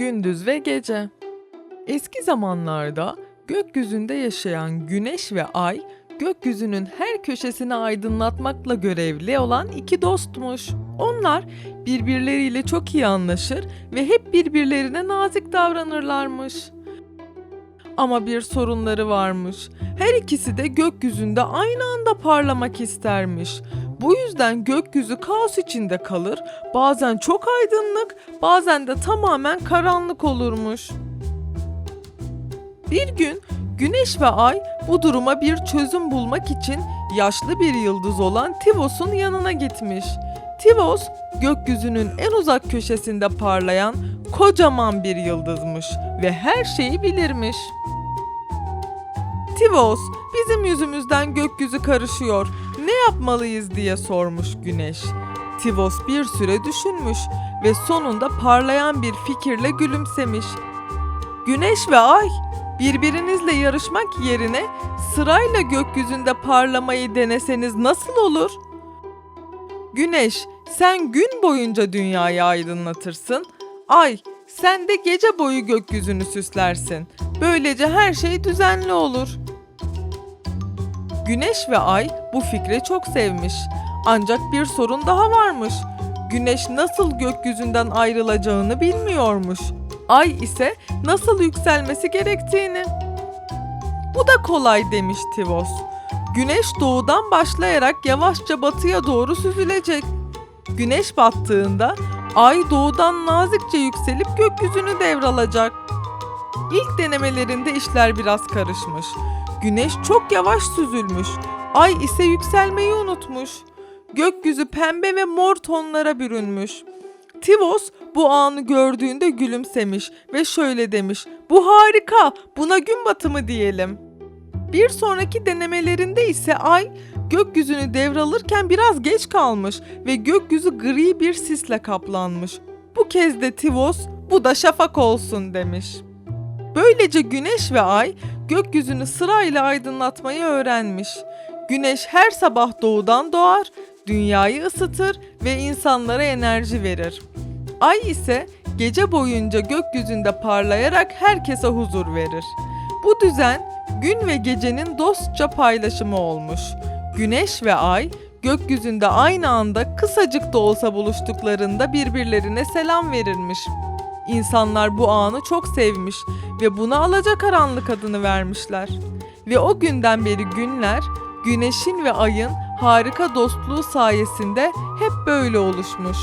Gündüz ve gece. Eski zamanlarda gökyüzünde yaşayan güneş ve ay gökyüzünün her köşesini aydınlatmakla görevli olan iki dostmuş. Onlar birbirleriyle çok iyi anlaşır ve hep birbirlerine nazik davranırlarmış. Ama bir sorunları varmış. Her ikisi de gökyüzünde aynı anda parlamak istermiş. Bu yüzden gökyüzü kaos içinde kalır, bazen çok aydınlık, bazen de tamamen karanlık olurmuş. Bir gün Güneş ve Ay bu duruma bir çözüm bulmak için yaşlı bir yıldız olan Tivos'un yanına gitmiş. Tivos, gökyüzünün en uzak köşesinde parlayan kocaman bir yıldızmış ve her şeyi bilirmiş. Tivos, bizim yüzümüzden gökyüzü karışıyor. Ne yapmalıyız diye sormuş Güneş. Tivos bir süre düşünmüş ve sonunda parlayan bir fikirle gülümsemiş. Güneş ve Ay, birbirinizle yarışmak yerine sırayla gökyüzünde parlamayı deneseniz nasıl olur? Güneş, sen gün boyunca dünyayı aydınlatırsın. Ay, sen de gece boyu gökyüzünü süslersin. Böylece her şey düzenli olur. Güneş ve Ay bu fikri çok sevmiş. Ancak bir sorun daha varmış. Güneş nasıl gökyüzünden ayrılacağını bilmiyormuş. Ay ise nasıl yükselmesi gerektiğini. Bu da kolay demiş Tivos. Güneş doğudan başlayarak yavaşça batıya doğru süzülecek. Güneş battığında ay doğudan nazikçe yükselip gökyüzünü devralacak. İlk denemelerinde işler biraz karışmış. Güneş çok yavaş süzülmüş. Ay ise yükselmeyi unutmuş. Gökyüzü pembe ve mor tonlara bürünmüş. Tivos bu anı gördüğünde gülümsemiş ve şöyle demiş. Bu harika, buna gün batımı diyelim. Bir sonraki denemelerinde ise ay gökyüzünü devralırken biraz geç kalmış ve gökyüzü gri bir sisle kaplanmış. Bu kez de Tivos bu da şafak olsun demiş. Böylece güneş ve ay gökyüzünü sırayla aydınlatmayı öğrenmiş. Güneş her sabah doğudan doğar, dünyayı ısıtır ve insanlara enerji verir. Ay ise gece boyunca gökyüzünde parlayarak herkese huzur verir. Bu düzen gün ve gecenin dostça paylaşımı olmuş. Güneş ve ay gökyüzünde aynı anda kısacık da olsa buluştuklarında birbirlerine selam verirmiş. İnsanlar bu anı çok sevmiş ve buna alacakaranlık adını vermişler. Ve o günden beri günler güneşin ve ayın harika dostluğu sayesinde hep böyle oluşmuş.